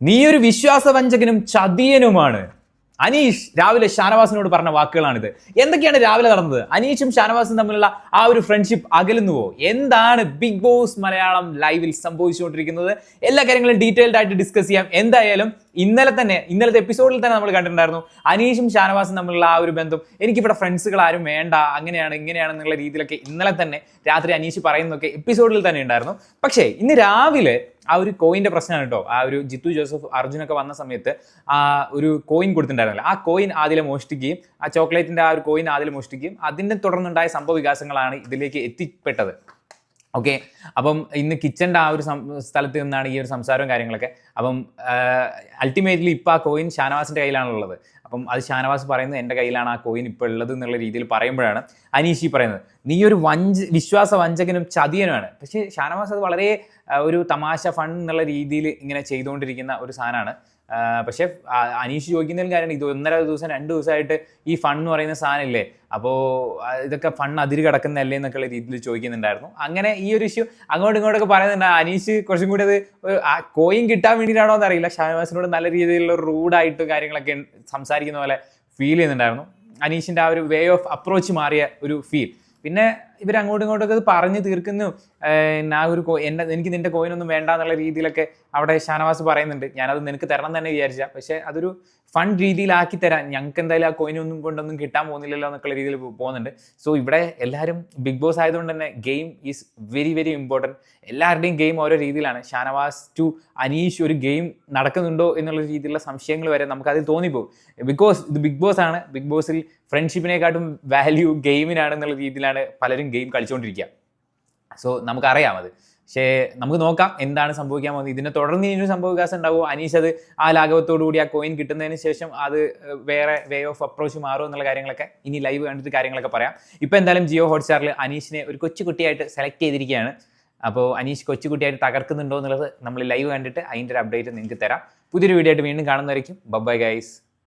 നീ ഒരു വിശ്വാസവഞ്ചകനും ചതിയനുമാണ്. അനീഷ് രാവിലെ ഷാനവാസിനോട് പറഞ്ഞ വാക്കുകളാണിത്. എന്തൊക്കെയാണ് രാവിലെ നടന്നത്? അനീഷും ഷാനവാസും തമ്മിലുള്ള ആ ഒരു ഫ്രണ്ട്ഷിപ്പ് അകലുന്നുവോ? എന്താണ് ബിഗ് ബോസ് മലയാളം ലൈവിൽ സംഭവിച്ചുകൊണ്ടിരിക്കുന്നത്? എല്ലാ കാര്യങ്ങളും ഡീറ്റെയിൽഡ് ആയിട്ട് ഡിസ്കസ് ചെയ്യാം. എന്തായാലും ഇന്നലെ തന്നെ ഇന്നലത്തെ എപ്പിസോഡിൽ തന്നെ നമ്മൾ കണ്ടിട്ടുണ്ടായിരുന്നു അനീഷും ഷാനവാസും തമ്മിലുള്ള ആ ഒരു ബന്ധം. എനിക്കിവിടെ ഫ്രണ്ട്സുകൾ ആരും വേണ്ട അങ്ങനെയാണ് ഇങ്ങനെയാണ് എന്നുള്ള രീതിയിലൊക്കെ ഇന്നലെ തന്നെ രാത്രി അനീഷ് പറയുന്നതൊക്കെ എപ്പിസോഡിൽ തന്നെ ഉണ്ടായിരുന്നു. പക്ഷേ ഇന്ന് രാവിലെ ആ ഒരു കോയിന്റെ പ്രശ്നമാണ് കേട്ടോ. ആ ഒരു ജിത്തു ജോസഫ് അർജുനൊക്കെ വന്ന സമയത്ത് ആ ഒരു കോയിൻ കൊടുത്തിട്ടുണ്ടായിരുന്നില്ല. ആ കോയിൻ ആദ്യം മോഷ്ടിക്കുകയും ആ ചോക്ലേറ്റിന്റെ ആ ഒരു കോയിൻ ആദ്യം മോഷ്ടിക്കുകയും അതിനെ തുടർന്നുണ്ടായ സംഭവ വികാസങ്ങളാണ് ഇതിലേക്ക് എത്തിപ്പെട്ടത്. ഓക്കെ അപ്പം ഇന്ന് കിച്ചന്റെ ആ ഒരു സ്ഥലത്ത് നിന്നാണ് ഈ ഒരു സംസാരവും കാര്യങ്ങളൊക്കെ. അപ്പം അൾട്ടിമേറ്റ്ലി ഇപ്പം ആ കോയിൻ ഷാനവാസിന്റെ കയ്യിലാണുള്ളത്. അപ്പം അത് ഷാനവാസ് പറയുന്നത് എന്റെ കയ്യിലാണ് ആ കോയിൻ ഇപ്പോൾ ഉള്ളത് എന്നുള്ള രീതിയിൽ പറയുമ്പോഴാണ് അനീഷി പറയുന്നത്. നീ ഒരു വഞ്ച വിശ്വാസ വഞ്ചകനും ചതിയനുമാണ്. പക്ഷേ ഷാനവാസ് അത് വളരെ ഒരു തമാശ ഫൺ എന്നുള്ള രീതിയിൽ ഇങ്ങനെ ചെയ്തുകൊണ്ടിരിക്കുന്ന ഒരു സാധനമാണ്. പക്ഷേ അനീഷ് ചോദിക്കുന്നതിലും കാര്യം ഇത് ഒന്നര ദിവസം രണ്ട് ദിവസമായിട്ട് ഈ ഫണ്ട് എന്ന് പറയുന്ന സാധനമില്ലേ? അപ്പോൾ ഇതൊക്കെ ഫണ്ട് അതിര് കിടക്കുന്നതല്ലേ എന്നൊക്കെയുള്ള രീതിയിൽ ചോദിക്കുന്നുണ്ടായിരുന്നു. അങ്ങനെ ഈ ഒരു ഇഷ്യൂ അങ്ങോട്ടും ഇങ്ങോട്ടൊക്കെ പറയുന്നുണ്ട്. അനീഷ് കുറച്ചും കൂടി അത് കോയിൻ കിട്ടാൻ വേണ്ടിയിട്ടാണോ എന്നറിയില്ല. ഷാനവാസിനോട് നല്ല രീതിയിലുള്ള റൂഡായിട്ട് കാര്യങ്ങളൊക്കെ സംസാരിക്കുന്ന പോലെ ഫീൽ ചെയ്യുന്നുണ്ടായിരുന്നു. അനീഷിന്റെ ആ ഒരു വേ ഓഫ് അപ്രോച്ച് മാറിയ ഒരു ഫീൽ പിന്നെ ഇവർ അങ്ങോട്ടും ഇങ്ങോട്ടൊക്കെ ഇത് പറഞ്ഞു തീർക്കുന്നു. ആ ഒരു എന്റെ എനിക്ക് നിന്റെ കോയിൻ ഒന്നും വേണ്ട എന്നുള്ള രീതിയിലൊക്കെ അവിടെ ഷാനവാസ് പറയുന്നുണ്ട്. ഞാനത് നിനക്ക് തരണം തന്നെ വിചാരിച്ച. പക്ഷെ അതൊരു ഫൺ രീതിയിലാക്കി തരാൻ ഞങ്ങൾക്ക് എന്തായാലും ആ കോയിനൊന്നും കൊണ്ടൊന്നും കിട്ടാൻ പോകുന്നില്ലല്ലോ എന്നൊക്കെയുള്ള രീതിയിൽ പോകുന്നുണ്ട്. സോ ഇവിടെ എല്ലാവരും ബിഗ് ബോസ് ആയതുകൊണ്ട് തന്നെ game is very very important എല്ലാവരുടെയും ഗെയിം ഓരോ രീതിയിലാണ്. ഷാനവാസ് ടു അനീഷ് ഒരു ഗെയിം നടക്കുന്നുണ്ടോ എന്നുള്ള രീതിയിലുള്ള സംശയങ്ങൾ വരെ നമുക്ക് അതിൽ തോന്നിപ്പോകും. ബിക്കോസ് ഇത് ബിഗ് ബോസ് ആണ്. ബിഗ് ബോസിൽ ഫ്രണ്ട്ഷിപ്പിനെക്കാട്ടും വാല്യൂ ഗെയിമിനാണ് എന്നുള്ള രീതിയിലാണ് പലരും ഗെയിം കളിച്ചുകൊണ്ടിരിക്കുക സോ നമുക്കറിയാം അത്. പക്ഷേ നമുക്ക് നോക്കാം എന്താണ് സംഭവിക്കാൻ പോകുന്നത്. ഇതിനെ തുടർന്ന് ഇനി ഒരു സംഭവ വികാസം ഉണ്ടാവുമോ അനീഷ് അത് ആ ലാഘവത്തോടു കൂടി ആ കോയിൻ കിട്ടുന്നതിന് ശേഷം അത് വേറെ വേ ഓഫ് അപ്രോച്ച് മാറും എന്നുള്ള കാര്യങ്ങളൊക്കെ ഇനി ലൈവ് കണ്ടിട്ട് കാര്യങ്ങളൊക്കെ പറയാം. ഇപ്പോൾ എന്തായാലും ജിയോ ഹോട്ട്സ്റ്റാറിൽ അനീഷിനെ ഒരു കൊച്ചുകുട്ടിയായിട്ട് സെലക്ട് ചെയ്തിരിക്കുകയാണ് അപ്പോൾ അനീഷ് കൊച്ചുകുട്ടിയായിട്ട് തകർക്കുന്നുണ്ടോ എന്നുള്ളത് നമ്മൾ ലൈവ് കണ്ടിട്ട് അതിന്റെ ഒരു അപ്ഡേറ്റ് നിങ്ങൾക്ക് തരാം. പുതിയൊരു വീഡിയോ ആയിട്ട് വീണ്ടും കാണുന്നതായിരിക്കും ബൈ ഗൈസ്